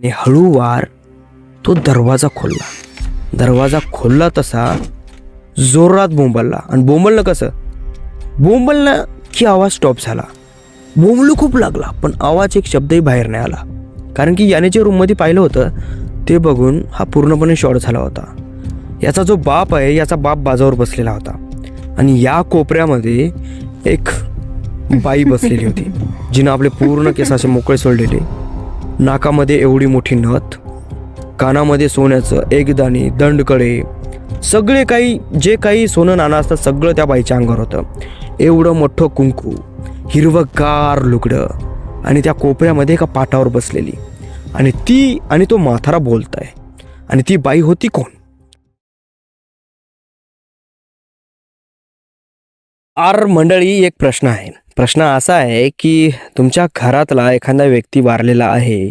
आणि हळूवार तो दरवाजा खोलला. दरवाजा खोलला तसा जोरात बोंबलला. आणि बोंबलणं कसं? बोंबलणं की आवाज स्टॉप झाला. बोंबलू खूप लागला पण आवाज एक शब्दही बाहेर नाही आला. कारण की याने जे रूममध्ये पाहिलं होतं ते बघून हा पूर्णपणे शॉर्ट झाला होता. याचा जो बाप आहे याचा बाप बाजावर बसलेला होता. आणि या कोपऱ्यामध्ये एक बाई बसलेली होती जिनं आपले पूर्ण केस असे मोकळे सोडलेले. नाकामध्ये एवढी मोठी नथ कानामध्ये सोन्याचं एकदाणी दंडकडे सगळे काही जे काही सोनं नाणं असतं सगळं त्या बाईच्या अंगावर होतं. एवढं मोठं कुंकू हिरवंगार लुगडं आणि त्या कोपऱ्यामध्ये एका पाटावर बसलेली. आणि ती आणि तो म्हाथारा बोलत आहे आणि ती बाई होती कोण? आर मंडळी एक प्रश्न आहे. प्रश्न असा आहे की तुमच्या घरातला एखादा व्यक्ती वारलेला आहे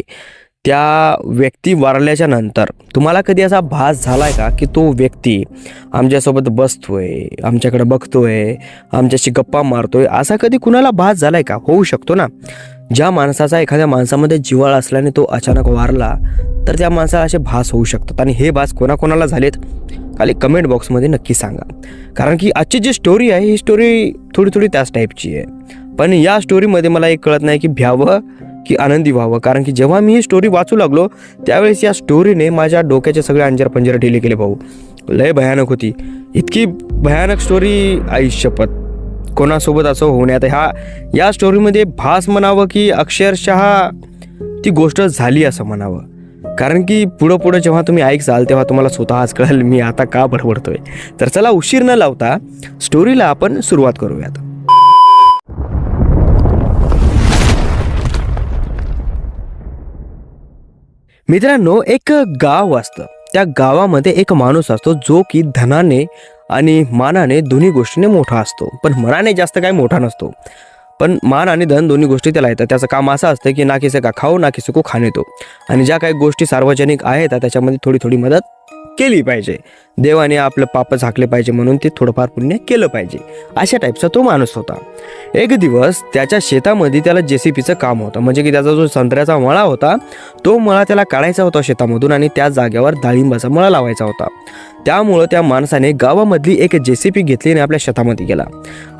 त्या व्यक्ती वारल्याच्या नंतर तुम्हाला कधी असा भास झाला आहे का की तो व्यक्ती आमच्यासोबत बसतोय आमच्याकडे बघतोय आमच्याशी गप्पा मारतोय असा कधी कुणाला भास झालाय का? होऊ शकतो ना. ज्या माणसाचा एखाद्या माणसामध्ये जिवाळ असल्याने तो अचानक वारला तर त्या माणसाला असे भास होऊ शकतात. आणि हे भास कोणाकोणाला झालेत? खाली कमेंट बॉक्समध्ये नक्की सांगा. कारण की आजची जी स्टोरी आहे ही स्टोरी थोडी थोडी त्याच टाईपची आहे. पण या स्टोरीमध्ये मला एक कळत नाही की भ्यावं की आनंदी व्हावं. कारण की जेव्हा मी ही स्टोरी वाचू लागलो त्यावेळेस या स्टोरीने माझ्या डोक्याचे सगळे अंजर पंजर ढिले केले भाऊ. लय भयानक होती. इतकी भयानक स्टोरी आयुष्यपत. कोणासोबत असं होण्यात ह्या या स्टोरीमध्ये भास म्हणावं की अक्षरशः ती गोष्ट झाली असं म्हणावं. कारण की पुढं पुढं जेव्हा तुम्ही ऐकसाल तेव्हा तुम्हाला स्वतःच कळेल मी आता का बडबडतोय. तर चला उशीर न लावता स्टोरीला आपण सुरुवात करूयात. मित्रांनो एक गाव असतं. त्या गावामध्ये एक माणूस असतो जो की धनाने आणि मानाने दोन्ही गोष्टीने मोठा असतो. पण मनाने जास्त काय मोठा नसतो. पण मान आणि धन दोन्ही गोष्टी त्याला येतात. त्याचं काम असं असतं की ना किसे का खाऊ ना किसे को खाणे तो. आणि ज्या काही गोष्टी सार्वजनिक आहेत त्याच्यामध्ये थोडी थोडी मदत केली पाहिजे. देवाने आपलं पाप झाकले पाहिजे म्हणून ते थोडंफार पुण्य केलं पाहिजे. अशा टाईपचा तो माणूस होता. एक दिवस त्याच्या शेतामध्ये त्याला जे सी पीचं काम होतं. म्हणजे की त्याचा जो संत्र्याचा मळा होता तो मळा त्याला काढायचा होता शेतामधून आणि त्या जागेवर डाळिंबाचा मळा लावायचा होता. त्यामुळं त्या माणसाने गावामधली एक जेसीपी घेतली आणि आपल्या शेतामध्ये गेला.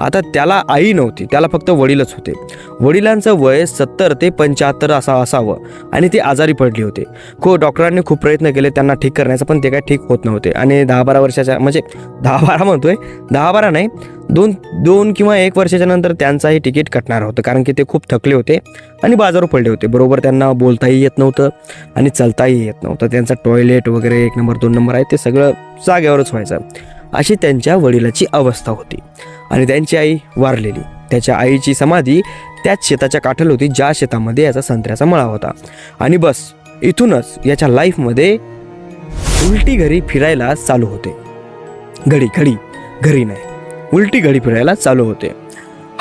आता त्याला आई नव्हती त्याला फक्त वडीलच होते. वडिलांचं वय सत्तर ते पंच्याहत्तर असा असावं आणि ते आजारी पडले होते. खो डॉक्टरांनी खूप प्रयत्न केले त्यांना ठीक करण्याचा पण ते काय ठीक होत नव्हते. आणि दहा बारा वर्षाच्या म्हणजे दहा बारा म्हणतोय दहा बारा नाही दोन दोन किंवा एक वर्षाच्या नंतर त्यांचाही तिकीट कटणार होतं कारण की ते खूप थकले होते आणि बाजारू पडले होते. बरोबर त्यांना बोलताही येत नव्हतं आणि चालताही येत नव्हतं. त्यांचं टॉयलेट वगैरे एक नंबर दोन नंबर आहे ते सगळं जागेवरच व्हायचं. अशी त्यांच्या वडिलाची अवस्था होती आणि त्यांची आई वारलेली. त्याच्या आईची समाधी त्याच शेताच्या काठल होती ज्या शेतामध्ये याचा संत्र्याचा मळा होता. आणि बस इथूनच याच्या लाईफमध्ये उलटी घरी फिरायला चालू होते. घडी घडी घरी नाही. उलटी घडी फिरायला चालू होते.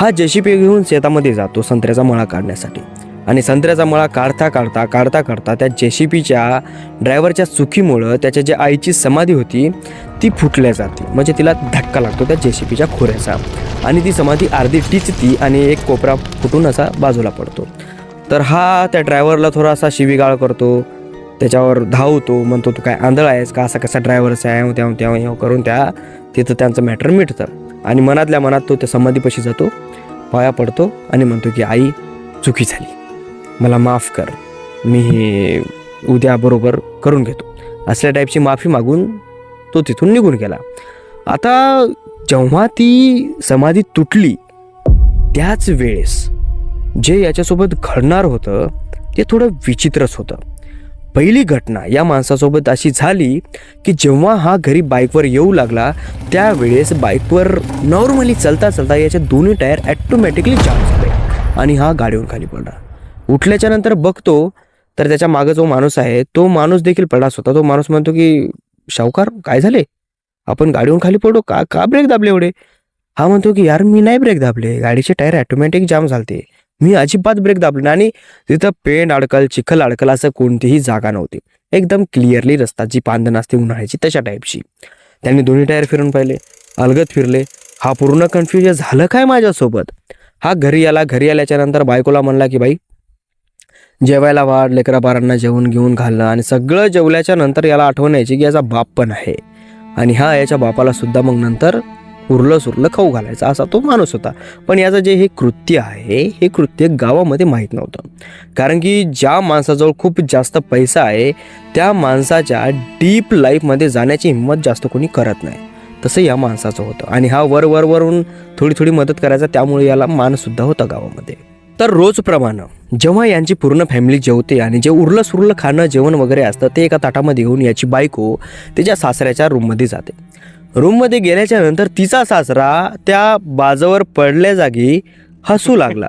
हा जेसीपी घेऊन शेतामध्ये जातो संत्र्याचा मळा काढण्यासाठी. आणि संत्र्याचा मळा काढता काढता काढता काढता त्या जेसीपीच्या ड्रायव्हरच्या चुकीमुळं त्याच्या जी आईची समाधी होती ती फुटल्या जाते. म्हणजे तिला धक्का लागतो त्या जेसीपीच्या खोऱ्याचा. आणि ती समाधी अर्धी टिचती आणि एक कोपरा फुटून असा बाजूला पडतो. तर हा त्या ड्रायव्हरला थोडासा शिवीगाळ करतो. त्याच्यावर धावतो म्हणतो तू काय आंधळ आहेस का? असा कसा ड्रायव्हरचा आहे? त्या करून त्या तिथं त्यांचं मॅटर मिटतं. आणि मनातल्या मनात तो त्या समाधीपाशी जातो पाया पडतो आणि म्हणतो की आई चुकी झाली. मला माफ कर. मी हे उद्या बरोबर करून घेतो. असल्या टाईपची माफी मागून तो तिथून निघून गेला. आता जेव्हा ती समाधी तुटली त्याच वेळेस जे याच्यासोबत घडणार होतं ते थोडं विचित्रच होतं. पहिली घटना या माणसासोबत अशी झाली की जेव्हा हा घरी बाईकवर येऊ लागला त्यावेळेस बाईकवर नॉर्मली चलता चलता याचे दोन्ही टायर ॲटोमॅटिकली जाम झाले आणि हा गाडीवर खाली पडला. उठल्याच्या नंतर बघतो तर त्याच्यामागे जो माणूस आहे तो माणूस देखील पडलाच होता तो माणूस म्हणतो की शाहूकार काय झाले? आपण गाडीवरून खाली पडू? का का ब्रेक दाबले एवढे? हा म्हणतो की यार मी नाही ब्रेक दाबले. गाडीचे टायर ॲटोमॅटिक जाम झालते. मी अजिबात ब्रेक दाबले आणि तिथं पेंड अडकल चिखल अडकल असं कोणतीही जागा नव्हती. एकदम क्लिअरली रस्ता जी पांधन असते उन्हाळ्याची तशा टाईपची त्यांनी दोन्ही टायर फिरून पाहिले अलगत फिरले. हा पूर्ण कन्फ्युज झालं काय माझ्यासोबत? हा घरी आला घरी आल्याच्यानंतर बायकोला म्हणला की बाई जेवायला वाढ लेकरा बारांना जेवण घेऊन घालणं आणि सगळं जेवल्याच्या नंतर याला आठवण यायची की याचा बाप पण आहे. आणि हा याच्या बापाला सुद्धा मग नंतर उरलं सुरलं खाऊ घालायचा असा तो माणूस होता. पण याचं जे हे कृत्य आहे हे कृत्य गावामध्ये माहीत नव्हतं. कारण की ज्या माणसाजवळ खूप जास्त पैसा आहे त्या माणसाच्या डीप लाईफमध्ये जाण्याची हिंमत जास्त कोणी करत नाही. तसं या माणसाचं होतं. आणि हा वर वर वरून थोडी थोडी मदत करायचा त्यामुळे याला मानसुद्धा होता गावामध्ये. तर रोजप्रमाणे जेव्हा यांची पूर्ण फॅमिली जेवते आणि जे उरलं सुरलं खाणं जेवण वगैरे असतं ते एका ताटामध्ये घेऊन याची बायको त्याच्या सासऱ्याच्या रूममध्ये जाते. रूममध्ये गेल्याच्यानंतर तिचा सासरा त्या बाजावर पडल्या जागी हसू लागला.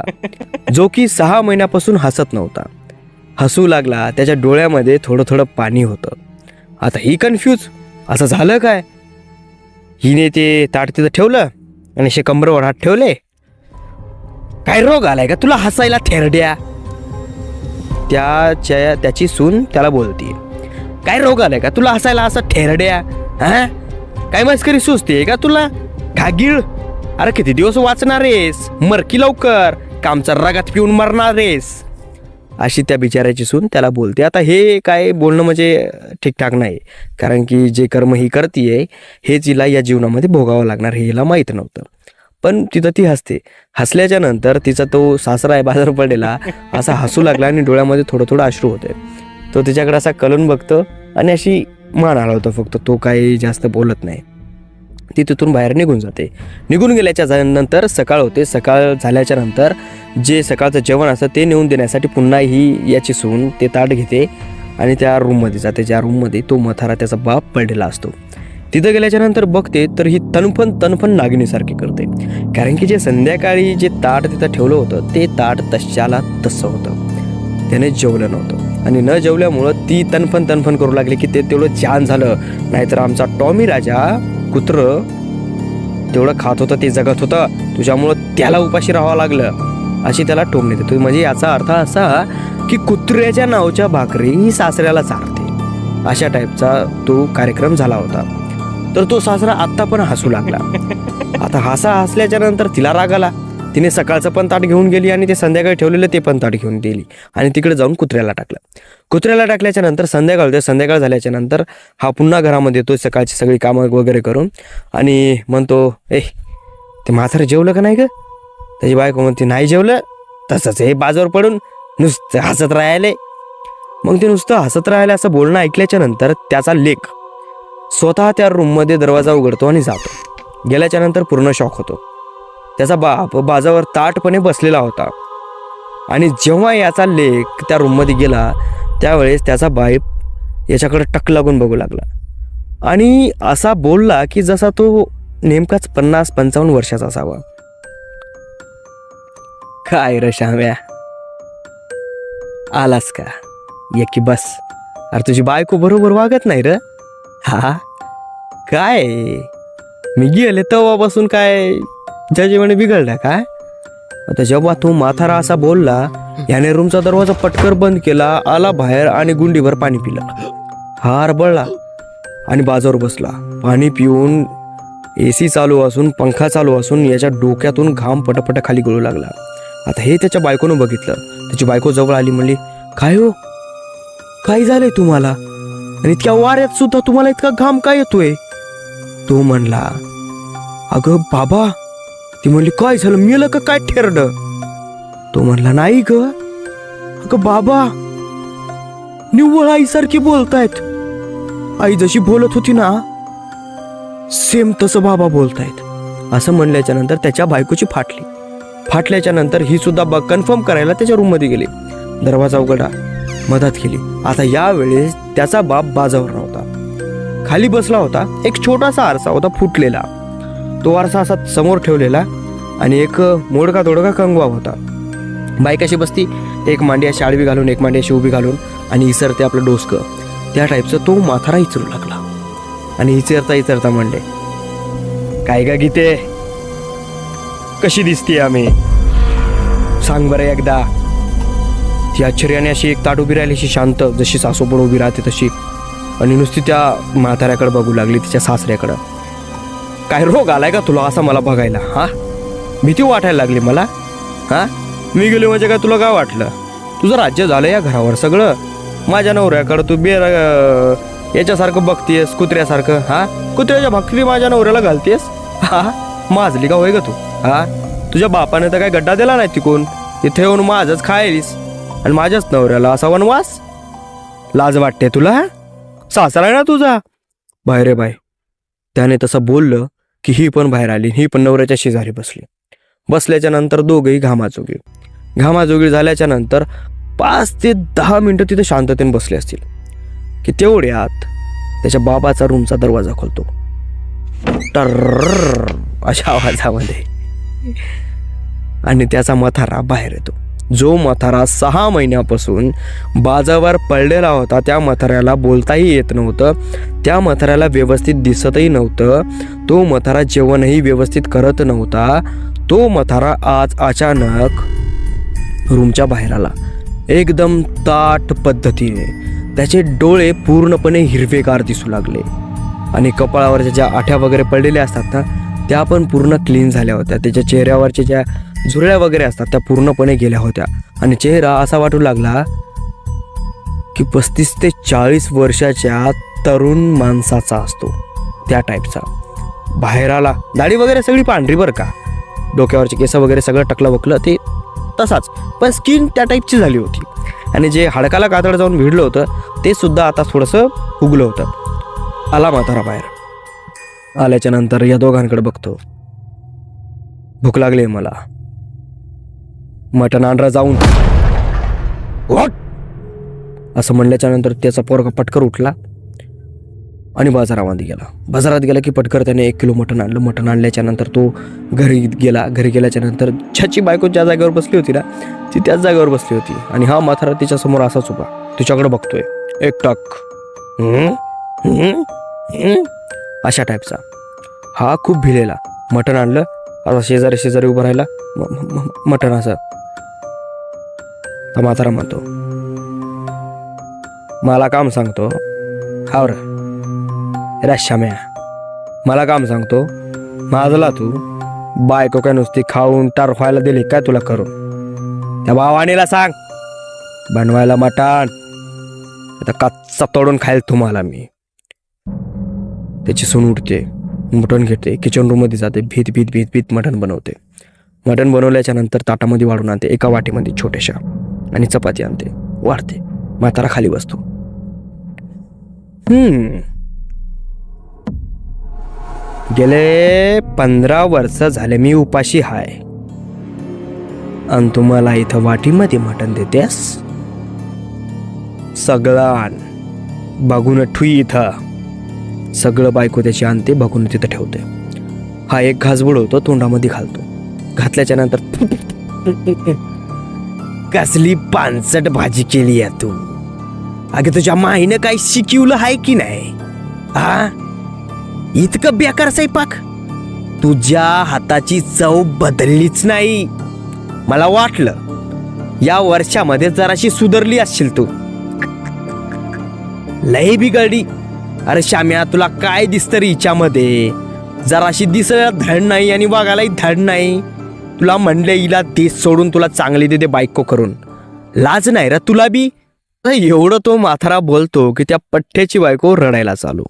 जो की सहा महिन्यापासून हसत नव्हता. हसू लागला त्याच्या डोळ्यामध्ये थोडं थोडं पाणी होतं. आता ही कन्फ्यूज असं झालं काय? हिने ते ताट तिथं ठेवलं आणि शे कंबरवर हात ठेवले. काय रोग आलाय का तुला हसायला थेरड्या? त्याच्या त्याची सून त्याला बोलते. काय रोग आलाय का तुला हसायला असं ठेरड्या हा? काय मस्करी सुचते का तुला? घागीळ? अरे किती दिवस वाचणार आहेस मरकी लवकर. कामचा रगात पिऊन मरणार आहेस अशी त्या बिचाऱ्याची सून त्याला बोलते. आता हे काय बोलणं म्हणजे ठीकठाक नाही. कारण की जे कर्म ही करते हेच हिला या जीवनामध्ये भोगावं लागणार हे हिला माहीत नव्हतं. पण तिथं ती हसते. हसल्याच्या नंतर तिचा तो सासरा आहे बाजार पडलेला असा हसू लागला आणि डोळ्यामध्ये थोडं थोडं अश्रू होते. तो तिच्याकडे असा कलून बघतो आणि अशी मान हलवतो फक्त तो काही जास्त बोलत नाही. ती तिथून बाहेर निघून जाते. निघून गेल्याच्यानंतर सकाळ होते. सकाळ झाल्याच्यानंतर जे सकाळचं जेवण असतं ते नेऊन देण्यासाठी पुन्हा ही याची सून ते ताट घेते आणि त्या रूममध्ये जाते. ज्या रूममध्ये तो मथारा त्याचा बाप पडलेला असतो. तिथं गेल्याच्यानंतर बघते तर ही तनफन तनफन नागिनीसारखी करते. कारण की जे संध्याकाळी जे ताट तिथं ठेवलं होतं ते ताट तशाला तसं होतं. त्याने जेवलं नव्हतं. आणि न जेवल्यामुळं ती तनफन तनफन करू लागली की ते तेवढं छान झालं. नाहीतर आमचा टॉमी राजा कुत्र तेवढं खात होतं ते जगत होतं. तुझ्यामुळं त्याला उपाशी राहावं लागलं. अशी त्याला टोमणी देतो म्हणजे याचा अर्थ असा की कुत्र्याच्या नावच्या भाकरी ही सासऱ्याला चालते अशा टाईपचा तो कार्यक्रम झाला होता. तर तो सासरा आत्ता पण हसू लागला. आता हसा हसल्याच्या नंतर तिला राग आला. तिने सकाळचं पण ताट घेऊन गेली आणि ते संध्याकाळी ठेवलेलं ते पण ताट घेऊन गेली. आणि तिकडे जाऊन कुत्र्याला टाकलं. कुत्र्याला टाकल्याच्या नंतर संध्याकाळ होते. संध्याकाळ झाल्याच्यानंतर हा पुन्हा घरामध्ये येतो सकाळची सगळी कामं वगैरे करून. आणि म्हणतो ए ते म्हातारं जेवलं का नाही ग? त्याची बायको म्हणते नाही जेवलं. तसंच हे बाजूवर पडून नुसतं हसत राहिले. मग ते नुसतं हसत राहिले असं बोलणं ऐकल्याच्या नंतर त्याचा लेख स्वतः त्या रूममध्ये दरवाजा उघडतो आणि जातो. गेल्याच्यानंतर पूर्ण शॉक होतो. त्याचा बाप बाजावर ताटपणे बसलेला होता. आणि जेव्हा याचा लेख त्या रूममध्ये गेला त्यावेळेस त्याचा बाईप याच्याकडे टक लागून बघू लागला. आणि असा बोलला की जसा तो नेमकाच पन्नास पंचावन्न वर्षाचा असावा. काय रे श्याम्या? आलास का? ये की बस. अरे तुझी बायको बरोबर वागत नाही र. हा? काय? मी गेले तेव्हापासून काय जजेवाने बिघडला काय? आता जेव्हा तो माथारा असा बोलला याने रूमचा दरवाजा पटकर बंद केला आला बाहेर आणि गुंडीभर पाणी पिलं. हार बळला आणि बाजावर बसला. पाणी पिऊन ए सी चालू असून पंखा चालू असून याच्या डोक्यातून घाम पटपट खाली गळू लागला. आता हे त्याच्या बायकोनं बघितलं. त्याची बायको जवळ आली म्हणली काय हो? काय झालंय तुम्हाला? आणि इतक्या वाऱ्यात सुद्धा तुम्हाला इतका घाम काय येतोय? तो म्हणला अगं बाबा ती म्हणली काय झालं? मेलं का? काय ठेरड तो म्हणला नाही ग. अगं बाबा निव्वळ आईसारखी बोलतायत. आई जशी बोलत होती ना सेम तसं बाबा बोलतायत. असं म्हणल्याच्या नंतर त्याच्या बायकोची फाटली. फाटल्याच्या नंतर ही सुद्धा कन्फर्म करायला त्याच्या रूममध्ये गेली. दरवाजा उघडा मदत केली. आता यावेळेस त्याचा बाप बाजावर नव्हता. खाली बसला होता एक छोटासा आरसा होता फुटलेला. तो वारसा असा समोर ठेवलेला आणि एक मोडका तोडका कंगवा होता. बाईक अशी बसती एक मांडी अशी आडवी घालून एक मांडी अशी उभी घालून आणि इसरते आपलं डोसकं. त्या टाईपचं तो माथारा इचरू लागला. आणि इचरता इचरता म्हणले काय का गीते? कशी दिसते आम्ही? सांग बरं एकदा. ती आश्चर्याने अशी एक ताट उभी राहिली अशी शांत जशी सासू पण उभी राहते तशी. आणि नुसती त्या म्हाताऱ्याकडे बघू लागली तिच्या सासऱ्याकडं. काय रोग आलाय का तुला असा मला बघायला हा? भीती वाटायला लागली मला हा? मी गेलो म्हणजे काय तुला काय वाटलं? तुझं राज्य झालं या घरावर सगळं. माझ्या नवऱ्याकडं तू बेर याच्यासारखं बघतेस कुत्र्यासारखं हा? कुत्र्याच्या भाकरी माझ्या नवऱ्याला घालतेस हा? माजली का होय ग तू? हा? तुझ्या बापाने तर काय गड्डा दिला नाही तिकून? इथे येऊन माझंच खायलीस. आणि माझ्याच नवऱ्याला असा वनवास? लाज वाटते तुला सासरा आहे ना तुझा? बाहेर रे बाय. त्याने तसं बोललं की ही पण बाहेर आली ही पण नवऱ्याच्या शेजारी बसली. बसल्याच्या नंतर दोघेही घामाजोगी. घामाजोगी झाल्याच्यानंतर पाच ते दहा मिनटं तिथे शांततेने बसले असतील. की तेवढ्यात त्याच्या बाबाचा रूमचा दरवाजा खोलतो. टर अशा आवाजामध्ये. आणि त्याचा मथारा बाहेर येतो. जो मथारा सहा महिन्यापासून बाजावर पडलेला होता त्या मथाऱ्याला बोलताही येत नव्हतं. त्या मथाऱ्याला व्यवस्थित दिसतही नव्हतं. तो मथारा जेवणही व्यवस्थित करत नव्हता. तो मथारा आज अचानक रूमच्या बाहेर आला. एकदम ताट पद्धतीने. त्याचे डोळे पूर्णपणे हिरवेगार दिसू लागले. आणि कपाळावरच्या ज्या आठ्या वगैरे पडलेल्या असतात ना त्या पण पूर्ण क्लीन झाल्या होत्या. त्याच्या चेहऱ्यावरच्या ज्या झुरळ्या वगैरे असतात त्या पूर्णपणे गेल्या होत्या. आणि चेहरा असा वाटू लागला की पस्तीस ते चाळीस वर्षाच्या तरुण माणसाचा असतो त्या टाईपचा बाहेर आला दाढी वगैरे सगळी पांढरी बरं का? डोक्यावरचे केस वगैरे सगळं टकलं बकलं ते तसाच. पण स्किन त्या टाईपची झाली होती. आणि जे हाडकाला कातड जाऊन भिडलं होतं ते सुद्धा आता थोडंसं उगलं होतं. आला म्हातारा बाहेर. आल्याच्यानंतर या दोघांकडे बघतो. भूक लागली मला. मटण आणरा जाऊन? असं म्हणल्याच्या नंतर त्याचा पोरगा पटकर उठला आणि बाजारामध्ये गेला. बाजारात गेला की पटकर त्याने एक किलो मटण आणलं. मटण आणल्याच्या नंतर तो घरी गेला. घरी गेल्याच्यानंतर ज्याची बायको ज्या जागेवर बसली होती ना ती त्याच जागेवर बसली होती. आणि हा म्हातारा तिच्यासमोर असाच उभा. तिच्याकडे बघतोय. एक टक? अशा टाईपचा हा खूप भिलेला. मटण आणलं. आता शेजारी शेजारी उभं राहिला. मटण असं. तर म्हातारा म्हणतो मला काम सांगतो हावर रश्याम्या मला काम सांगतो माझला तू बायको काय नुसती खाऊन टार व्हायला दिली काय तुला करू? त्या भावानीला सांग बनवायला मटण आता कच्चा तोडून खाईल तुम्हाला मी. त्याची सून उठते मटण घेते किचन रूममध्ये जाते भीत भीत भीत भीत मटण बनवते. मटण बनवल्याच्या नंतर ताटामध्ये वाढून आणते एका वाटीमध्ये छोट्याशा. आणि चपाती आणते. वाढते. म्हातारा खाली बसतो. हम्म. गेले पंधरा वर्ष झाले मी उपाशी हाय. आणि तुम्हाला इथं वाटीमध्ये मटण देतेस? सगळं बघून ठुई इथं. सगळं बायको त्याची आणते बघून तिथं ठेवते. हा एक घास बुडवतो तोंडामध्ये घालतो. घातल्याच्या नंतर कसली पानसट भाजी केली आहे तू? अगं तुझ्या माईनं काही शिकवलं आहे की नाही? हा? इतकं बेकार स्वयंपाक तुझ्या हाताची चव बदललीच नाही. मला वाटलं या वर्षामध्ये जराशी सुधरली असशील तू. लय बिघडली. अरे श्याम्या तुला काय दिसतं रे हिच्यामध्ये? जराशी दिसायला धड नाही आणि वागायलाही धड नाही. तुला म्हणले हिला देश सोडून तुला चांगली देते बायको करून. लाज नाही र तुला बी? एवढं तो माथारा बोलतो की त्या पठ्ठ्याची बायको रडायला चालू.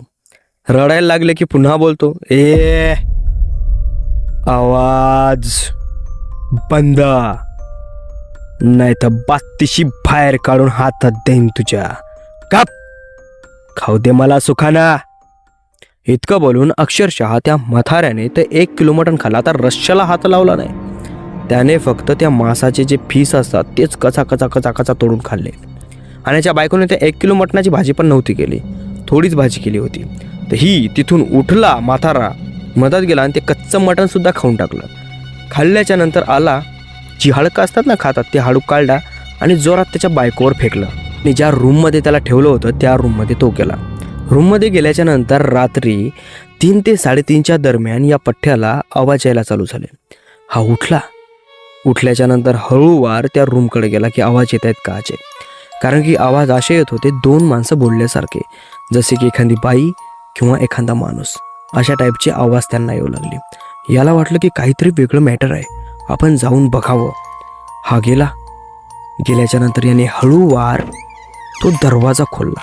रडायला लागले की पुन्हा बोलतो ए आवाज बंद. नाही तर बात्तीशी बाहेर काढून हातात देईन तुझ्या. काप खाऊ दे मला सुखाना. इतकं बोलून अक्षरशः त्या मथाऱ्याने तर एक किलोमीटर खाला खाल्ला तर रश्श्याला हात लावला नाही. त्याने फक्त त्या मांसाचे जे फीस असतात तेच कचा कचा कचा कचा तोडून खाल्ले. आणि त्याच्या बायकोने त्या एक किलो मटणाची भाजी पण नव्हती केली. थोडीच भाजी केली होती. तर ही तिथून उठला माथारा मधात गेला आणि ते कच्चं मटणसुद्धा खाऊन टाकलं. खाल्ल्याच्या नंतर आला जी हाडकं असतात ना खातात ते हाडूक काढला आणि जोरात त्याच्या बायकोवर फेकलं. आणि ज्या रूममध्ये त्याला ठेवलं होतं त्या रूममध्ये तो गेला. रूममध्ये गेल्याच्यानंतर रात्री तीन ते साडेतीनच्या दरम्यान या पठ्ठ्याला आवाज यायला चालू झाले. हा उठला. उठल्याच्या नंतर हळूवार त्या रूमकडे गेला की आवाज येत आहेत काचे. कारण की आवाज असे येत होते दोन माणसं बोलल्यासारखे जसे की एखादी बाई किंवा एखादा माणूस. अशा टाईपचे आवाज त्यांना येऊ लागले. याला वाटलं की काहीतरी वेगळं मॅटर आहे. आपण जाऊन बघावं. हा गेला. गेल्याच्यानंतर याने हळूवार तो दरवाजा खोलला.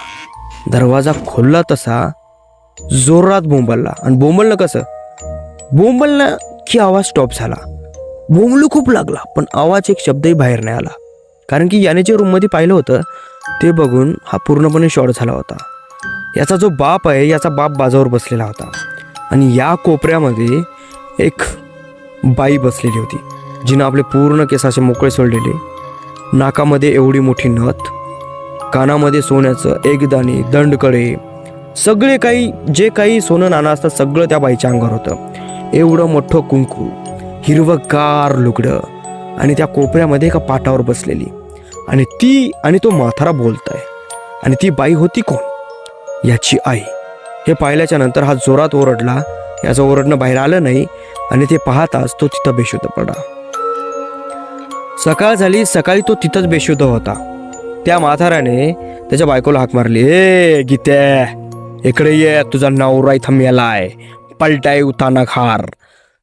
दरवाजा खोलला तसा जोरात बोंबलला. आणि बोंबलणं कसं? बोंबलणं की आवाज स्टॉप झाला. बोंबलू खूप लागला पण आवाज एक शब्दही बाहेर नाही आला. कारण की याने जे रूममध्ये पाहिलं होतं ते बघून हा पूर्णपणे शॉर्ट झाला होता. याचा जो बाप आहे याचा बाप बाजावर बसलेला होता. आणि या कोपऱ्यामध्ये एक बाई बसलेली होती जिनं आपले पूर्ण केस असे मोकळे सोडलेले. नाकामध्ये एवढी मोठी नथ कानामध्ये सोन्याचं एकदाणी दंडकडे सगळे काही जे काही सोनं नाणं असतं सगळं त्या बाईच्या अंगावर होतं. एवढं मोठं कुंकू हिरवगार लुगडं आणि त्या कोपऱ्यामध्ये एका पाटावर बसलेली. आणि ती आणि तो माथारा बोलत आहे आणि ती बाई होती कोण? याची आई. हे पाहिल्याच्या नंतर हा जोरात ओरडला. याचं ओरडणं बाहेर आलं नाही आणि ते पाहताच तो तिथं बेशुद्ध पडला. सकाळ झाली सकाळी तो तिथंच बेशुद्ध होता. त्या म्हाताऱ्याने त्याच्या बायकोला हाक मारली ए गीत्या इकडे ये तुझा नवरा इथं मेलाय. पलटाय उताना खार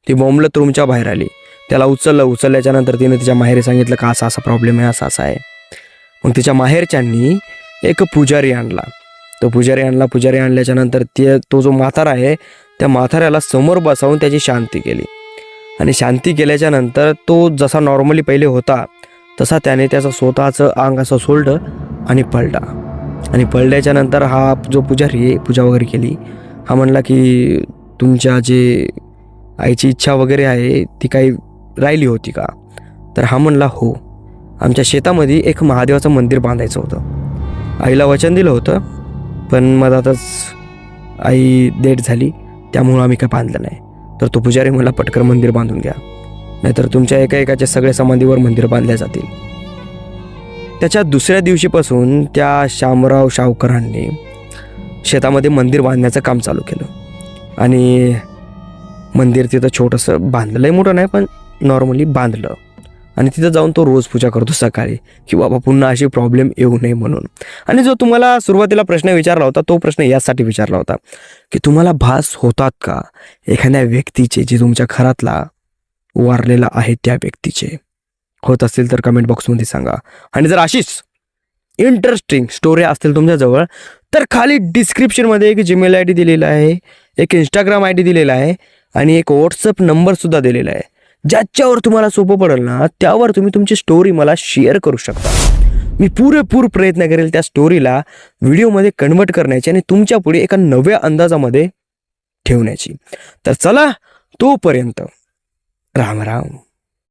ती बोंबलत रूमच्या बाहेर आली. त्याला उचललं उचलल्याच्या नंतर तिने तिच्या माहेरी सांगितलं का असा असा प्रॉब्लेम आहे असा असा आहे. मग तिच्या माहेरच्यांनी एक पुजारी आणला. तो पुजारी आणला पुजारी आणल्याच्या नंतर ते तो जो म्हातारा आहे त्या म्हाताऱ्याला समोर बसावून त्याची शांती केली. आणि शांती केल्याच्यानंतर तो जसा नॉर्मली पहिले होता तसा त्याने त्याचं स्वतःचं अंग असं सोडलं आणि पळला. आणि पळल्याच्या नंतर हा जो पुजारी आहे पूजा वगैरे केली हा म्हणला की तुमच्या जे आईची इच्छा वगैरे आहे ती काही राहिली होती का? तर हा म्हणला हो. आमच्या शेतामध्ये एक महादेवाचं मंदिर बांधायचं होतं. आईला वचन दिलं होतं पण मधातच आई डेट झाली त्यामुळं आम्ही काय बांधलं नाही. तर तो पुजारी मला पटकर मंदिर बांधून घ्या. नाहीतर तुमच्या एका एकाच्या सगळ्या समाधीवर मंदिर बांधल्या जातील. त्याच्या दुसऱ्या दिवशीपासून त्या शामराव शावकरांनी शेतामध्ये मंदिर बांधण्याचं काम चालू केलं. आणि मंदिर तिथं छोटंसं बांधलंही मोठं नाही पण नॉर्मली बांधलं. आणि तिथं जाऊन तो रोज पूजा करतो सकाळी की बाबा पुन्हा अशी प्रॉब्लेम येऊ नये म्हणून. आणि जो तुम्हाला सुरुवातीला प्रश्न विचारला होता तो प्रश्न यासाठी विचारला होता की तुम्हाला भास होतात का एखाद्या व्यक्तीचे जे तुमच्या घरातला वारलेला आहे त्या व्यक्तीचे? होत असतील तर कमेंट बॉक्समध्ये सांगा. आणि जर अशीच इंटरेस्टिंग स्टोरी असतील तुमच्याजवळ तर खाली डिस्क्रिप्शनमध्ये एक जीमेल आय डी दिलेला आहे एक इंस्टाग्राम आय डी दिलेला आहे आणि एक व्हॉट्सअप नंबरसुद्धा दिलेला आहे. ज्याच्यावर तुम्हाला सोपं पडेल ना त्यावर तुम्ही तुमची स्टोरी मला शेअर करू शकता. मी पुरेपूर प्रयत्न करेल त्या स्टोरीला व्हिडिओमध्ये कन्वर्ट करण्याची आणि तुमच्यापुढे एका नव्या अंदाजामध्ये ठेवण्याची. तर चला तोपर्यंत राम राम.